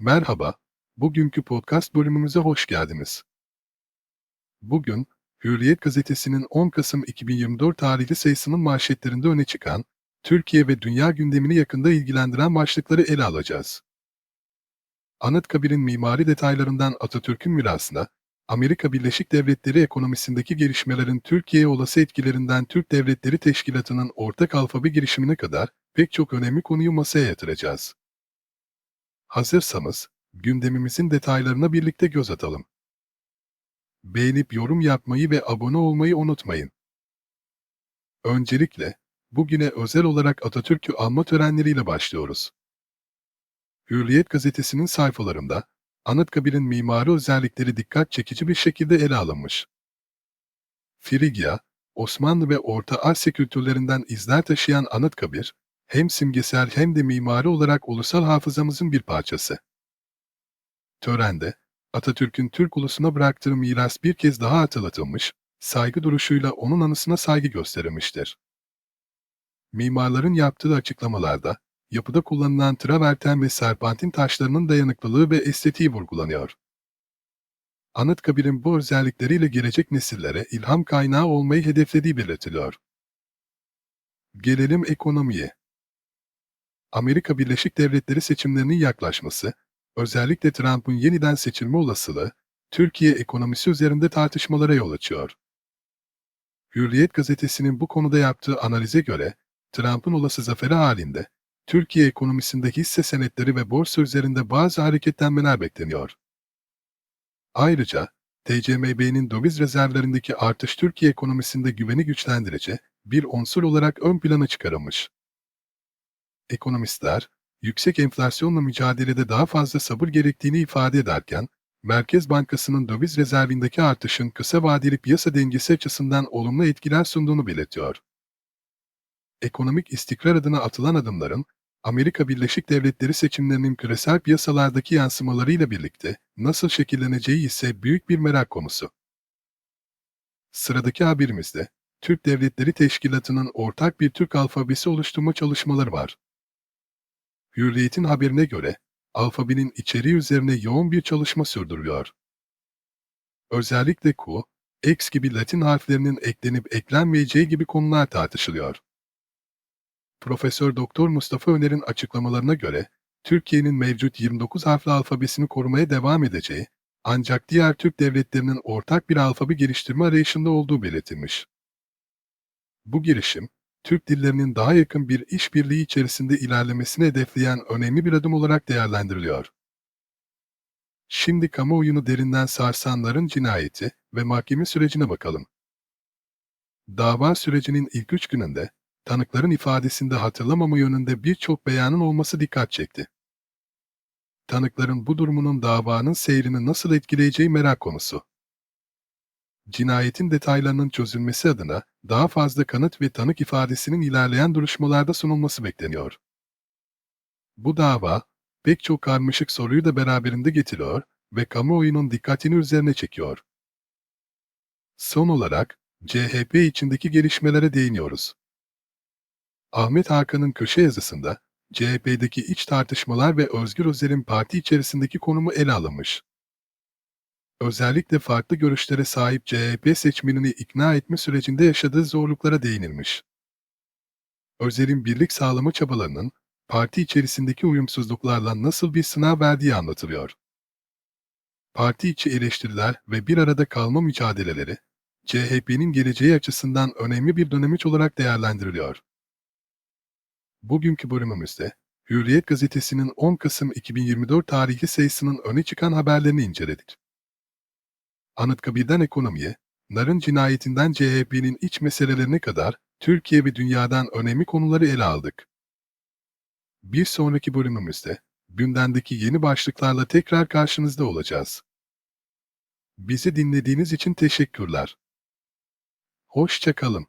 Merhaba, bugünkü podcast bölümümüze hoş geldiniz. Bugün, Hürriyet gazetesinin 10 Kasım 2024 tarihli sayısının manşetlerinde öne çıkan, Türkiye ve dünya gündemini yakında ilgilendiren başlıkları ele alacağız. Anıtkabir'in mimari detaylarından Atatürk'ün mirasına, Amerika Birleşik Devletleri ekonomisindeki gelişmelerin Türkiye'ye olası etkilerinden Türk Devletleri Teşkilatı'nın ortak alfabe girişimine kadar pek çok önemli konuyu masaya yatıracağız. Hazırsanız, gündemimizin detaylarına birlikte göz atalım. Beğenip yorum yapmayı ve abone olmayı unutmayın. Öncelikle, bugüne özel olarak Atatürk'ü anma törenleriyle başlıyoruz. Hürriyet gazetesinin sayfalarında, Anıtkabir'in mimari özellikleri dikkat çekici bir şekilde ele alınmış. Frigya, Osmanlı ve Orta Asya kültürlerinden izler taşıyan Anıtkabir, hem simgesel hem de mimari olarak ulusal hafızamızın bir parçası. Törende, Atatürk'ün Türk ulusuna bıraktığı miras bir kez daha hatırlatılmış, saygı duruşuyla onun anısına saygı gösterilmiştir. Mimarların yaptığı açıklamalarda, yapıda kullanılan traverten ve serpantin taşlarının dayanıklılığı ve estetiği vurgulanıyor. Anıtkabir'in bu özellikleriyle gelecek nesillere ilham kaynağı olmayı hedeflediği belirtiliyor. Gelelim ekonomiye. Amerika Birleşik Devletleri seçimlerinin yaklaşması, özellikle Trump'ın yeniden seçilme olasılığı, Türkiye ekonomisi üzerinde tartışmalara yol açıyor. Hürriyet gazetesinin bu konuda yaptığı analize göre, Trump'ın olası zaferi halinde, Türkiye ekonomisinde hisse senetleri ve borsa üzerinde bazı hareketlenmeler bekleniyor. Ayrıca, TCMB'nin döviz rezervlerindeki artış Türkiye ekonomisinde güveni güçlendirici bir unsur olarak ön plana çıkarılmış. Ekonomistler, yüksek enflasyonla mücadelede daha fazla sabır gerektiğini ifade ederken, Merkez Bankası'nın döviz rezervindeki artışın kısa vadeli piyasa dengesi açısından olumlu etkiler sunduğunu belirtiyor. Ekonomik istikrar adına atılan adımların, Amerika Birleşik Devletleri seçimlerinin küresel piyasalardaki yansımalarıyla birlikte nasıl şekilleneceği ise büyük bir merak konusu. Sıradaki haberimizde, Türk Devletleri Teşkilatı'nın ortak bir Türk alfabesi oluşturma çalışmaları var. Hürriyet'in haberine göre, alfabenin içeriği üzerine yoğun bir çalışma sürdürüyor. Özellikle Q, X gibi Latin harflerinin eklenip eklenmeyeceği gibi konular tartışılıyor. Profesör Doktor Mustafa Öner'in açıklamalarına göre, Türkiye'nin mevcut 29 harfli alfabesini korumaya devam edeceği, ancak diğer Türk devletlerinin ortak bir alfabe geliştirme arayışında olduğu belirtilmiş. Bu girişim, Türk dillerinin daha yakın bir işbirliği içerisinde ilerlemesini hedefleyen önemli bir adım olarak değerlendiriliyor. Şimdi kamuoyunu derinden sarsanların cinayeti ve mahkeme sürecine bakalım. Dava sürecinin ilk üç gününde, tanıkların ifadesinde hatırlamama yönünde birçok beyanın olması dikkat çekti. Tanıkların bu durumunun davanın seyrini nasıl etkileyeceği merak konusu cinayetin detaylarının çözülmesi adına daha fazla kanıt ve tanık ifadesinin ilerleyen duruşmalarda sunulması bekleniyor. Bu dava, pek çok karmaşık soruyu da beraberinde getiriyor ve kamuoyunun dikkatini üzerine çekiyor. Son olarak, CHP içindeki gelişmelere değiniyoruz. Ahmet Hakan'ın köşe yazısında, CHP'deki iç tartışmalar ve Özgür Özel'in parti içerisindeki konumu ele alınmış özellikle farklı görüşlere sahip CHP seçmenini ikna etme sürecinde yaşadığı zorluklara değinilmiş. Özel'in birlik sağlama çabalarının, parti içerisindeki uyumsuzluklarla nasıl bir sınav verdiği anlatılıyor. Parti içi eleştiriler ve bir arada kalma mücadeleleri, CHP'nin geleceği açısından önemli bir dönemeç olarak değerlendiriliyor. Bugünkü bölümümüzde, Hürriyet gazetesinin 10 Kasım 2024 tarihi sayısının öne çıkan haberlerini inceledik. Anıtkabir'den ekonomiye, Nar'ın cinayetinden CHP'nin iç meselelerine kadar Türkiye ve dünyadan önemli konuları ele aldık. Bir sonraki bölümümüzde gündemdeki yeni başlıklarla tekrar karşınızda olacağız. Bizi dinlediğiniz için teşekkürler. Hoşça kalın.